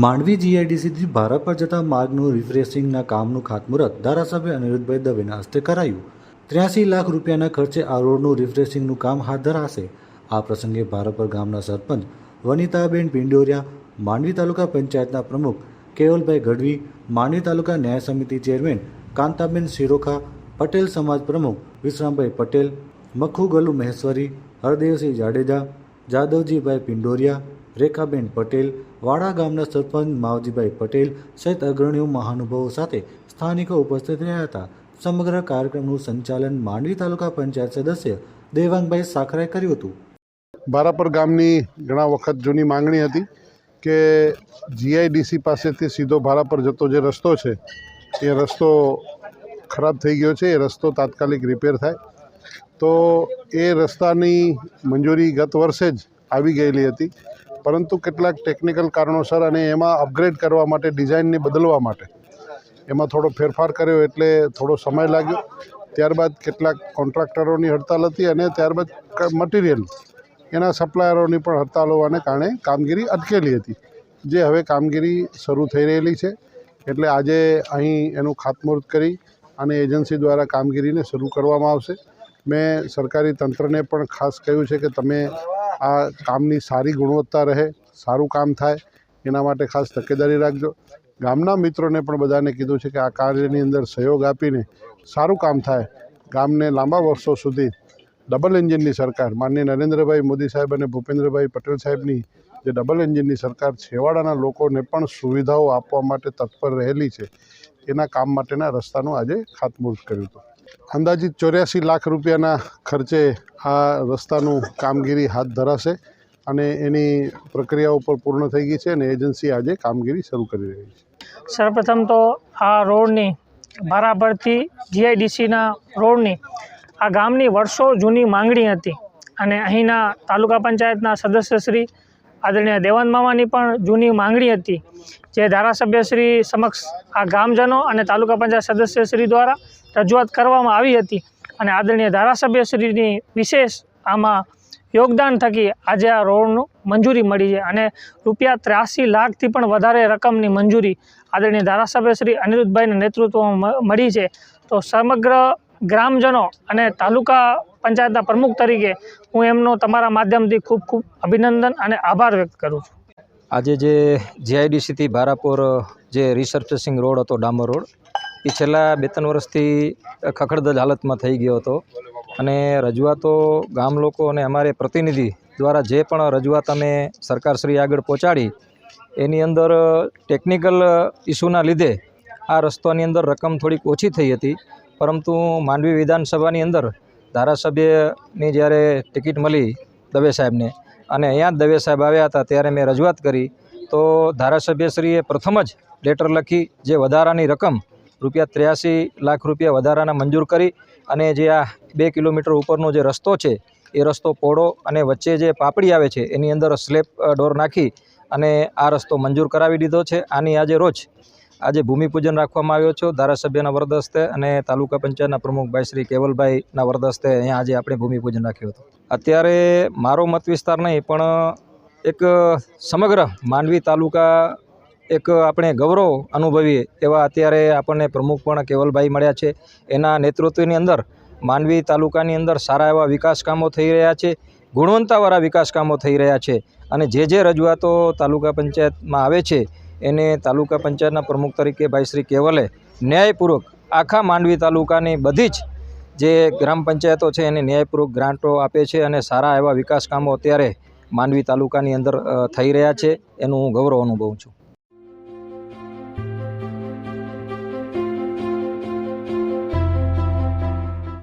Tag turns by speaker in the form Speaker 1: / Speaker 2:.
Speaker 1: માંડવી જીઆઈડીસીથી ભારત પર જતા માર્ગનું રિફ્રેશિંગના કામનું ખાતમુહૂર્ત ધારાસભ્ય અનિરુદ્ધભાઈ દવેના હસ્તે કરાયું. ત્ર્યાસી લાખ રૂપિયાના ખર્ચે આ રોડનું રિફ્રેશિંગનું કામ હાથ ધરાશે. આ પ્રસંગે ભારપર ગામના સરપંચ વનિતાબેન પિંડોરિયા, માંડવી તાલુકા પંચાયતના પ્રમુખ કેવલભાઈ ગઢવી, માંડવી તાલુકા ન્યાય સમિતિ ચેરમેન કાંતાબેન શિરોખા, પટેલ સમાજ પ્રમુખ વિશ્રામભાઈ પટેલ, મખુગલુ મહેશ્વરી, હરદેવસિંહ જાડેજા જાદવજીભાઈ પિંડોરિયા, રેખાબેન પટેલ, વાડા ગામના સરપંચ માવજીભાઈ પટેલ સહિત અગ્રણીઓ મહાનુભાવો સાથે સ્થાનિકો ઉપસ્થિત રહ્યા હતા. સમગ્ર કાર્યક્રમનું સંચાલન માંડવી તાલુકા પંચાયત સદસ્ય દેવાંગભાઈ સાખરાએ કર્યું હતું.
Speaker 2: ભારાપર ગામની ઘણા વખત જૂની માંગણી હતી કે જીઆઈડીસી પાસેથી સીધો ભારાપર જતો જે રસ્તો છે, એ રસ્તો ખરાબ થઈ ગયો છે. એ રસ્તો તાત્કાલિક રિપેર થાય. તો એ રસ્તાની મંજૂરી ગત વર્ષે જ આવી ગયેલી હતી. પરંતુ કેટલાક ટેકનિકલ કારણોસર અને એમાં અપગ્રેડ કરવા માટે ડિઝાઇનને બદલવા માટે એમાં થોડો ફેરફાર કર્યો એટલે થોડો સમય લાગ્યો. ત્યારબાદ કેટલાક કોન્ટ્રાક્ટરોની હડતાલ હતી અને ત્યારબાદ મટીરિયલ એના સપ્લાયરોની પણ હડતાલ હોવાને કારણે કામગીરી અટકેલી હતી. જે હવે કામગીરી શરૂ થઈ રહેલી છે. એટલે આજે અહીં એનું ખાતમુહૂર્ત કરી અને એજન્સી દ્વારા કામગીરીને શરૂ કરવામાં આવશે. મેં સરકારી તંત્રને પણ ખાસ કહ્યું છે કે તમે આ કામની સારી ગુણવત્તા રહે, સારું કામ થાય, એના માટે ખાસ તકેદારી રાખજો. ગામના મિત્રોને પણ બધાને કીધું છે કે આ કાર્યની અંદર સહયોગ આપીને સારું કામ થાય. ગામને લાંબા વર્ષો સુધી ડબલ એન્જિનની સરકાર, માનનીય નરેન્દ્રભાઈ મોદી સાહેબ અને ભૂપેન્દ્રભાઈ પટેલ સાહેબની જે ડબલ એન્જિનની સરકાર છેવાડાના લોકોને પણ સુવિધાઓ આપવા માટે તત્પર રહેલી છે. એના કામ માટેના રસ્તાનું આજે ખાતમુહૂર્ત કર્યું હતું. અંદાજિત ચોર્યાસી લાખ રૂપિયાના ખર્ચે આ રસ્તાનું કામગીરી હાથ ધરાશે અને એની પ્રક્રિયા ઉપર પૂર્ણ થઈ ગઈ છે અને એજન્સી આજે કામગીરી શરૂ કરી રહી છે.
Speaker 3: સર્વપ્રથમ તો આ રોડની બરાબરથી જીઆઈડીસીના રોડની આ ગામની વર્ષો જૂની માંગણી હતી અને અહીંના તાલુકા પંચાયતના સદસ્યશ્રી આદરણીય દેવાન મામાની પણ જૂની માંગણી હતી. જે ધારાસભ્યશ્રી સમક્ષ આ ગામજનો અને તાલુકા પંચાયત સદસ્યશ્રી દ્વારા રજૂઆત કરવામાં આવી હતી અને આદરણીય ધારાસભ્યશ્રીની વિશેષ આમાં યોગદાન થકી આજે આ રોડનું મંજૂરી મળી છે અને રૂપિયા ત્રાસી લાખથી પણ વધારે રકમની મંજૂરી આદરણીય ધારાસભ્ય શ્રી અનિરુદ્ધભાઈના નેતૃત્વમાં મળી છે. તો સમગ્ર ગ્રામજનો અને તાલુકા પંચાયતના પ્રમુખ તરીકે હું એમનો તમારા માધ્યમથી ખૂબ ખૂબ અભિનંદન અને આભાર વ્યક્ત કરું છું.
Speaker 4: આજે જે જીઆઈડીસીથી ભારાપુર જે રિસર્ફેસિંગ રોડ હતો ડામર રોડ એ છેલ્લા બે ત્રણ વર્ષથી ખખડધજ હાલતમાં થઈ ગયો હતો. અને રજૂઆતો ગામ લોકો અને અમારે પ્રતિનિધિ દ્વારા જે પણ રજૂઆત અમે સરકારશ્રી આગળ પહોંચાડી, એની અંદર ટેકનિકલ ઇસ્યુના લીધે આ રસ્તાની અંદર રકમ થોડીક ઓછી થઈ હતી. પરંતુ માંડવી વિધાનસભાની અંદર ધારાસભ્યની જ્યારે ટિકિટ મળી દવે સાહેબને અને અહીંયા જ દવે સાહેબ આવ્યા હતા ત્યારે મેં રજૂઆત કરી, તો ધારાસભ્યશ્રીએ પ્રથમ જ લેટર લખી જે વધારાની રકમ રૂપિયા ત્ર્યાસી લાખ રૂપિયા વધારાના મંજૂર કરી અને જે આ બે કિલોમીટર ઉપરનો જે રસ્તો છે, એ રસ્તો પહોળો અને વચ્ચે જે પાપડી આવે છે, એની અંદર સ્લેબ ડોર નાખી અને આ રસ્તો મંજૂર કરાવી દીધો છે. આની આજે રોજ આજે ભૂમિપૂજન રાખવામાં આવ્યો છે. ધારાસભ્યના વરદસ્તે અને તાલુકા પંચાયતના પ્રમુખભાઈ શ્રી કેવલભાઈના વરદસ્તે અહીંયા આજે આપણે ભૂમિપૂજન રાખ્યું હતું. અત્યારે મારો મત વિસ્તાર નહીં પણ એક સમગ્ર માંડવી તાલુકા એક આપણે ગૌરવ અનુભવીએ એવા અત્યારે આપણને પ્રમુખ પણ કેવલભાઈ મળ્યા છે. એના નેતૃત્વની અંદર માંડવી તાલુકાની અંદર સારા એવા વિકાસ કામો થઈ રહ્યા છે, ગુણવત્તાવાળા વિકાસ કામો થઈ રહ્યા છે અને જે જે રજૂઆતો તાલુકા પંચાયતમાં આવે છે, એને તાલુકા પંચાયતના પ્રમુખ તરીકે ભાઈ શ્રી કેવલે ન્યાયપૂર્વક આખા માંડવી તાલુકાની બધી જ જે ગ્રામ પંચાયતો છે એને ન્યાયપૂર્વક ગ્રાન્ટો આપે છે અને સારા એવા વિકાસ કામો અત્યારે માંડવી તાલુકાની અંદર થઈ રહ્યા છે. એનું હું ગૌરવ અનુભવું છું.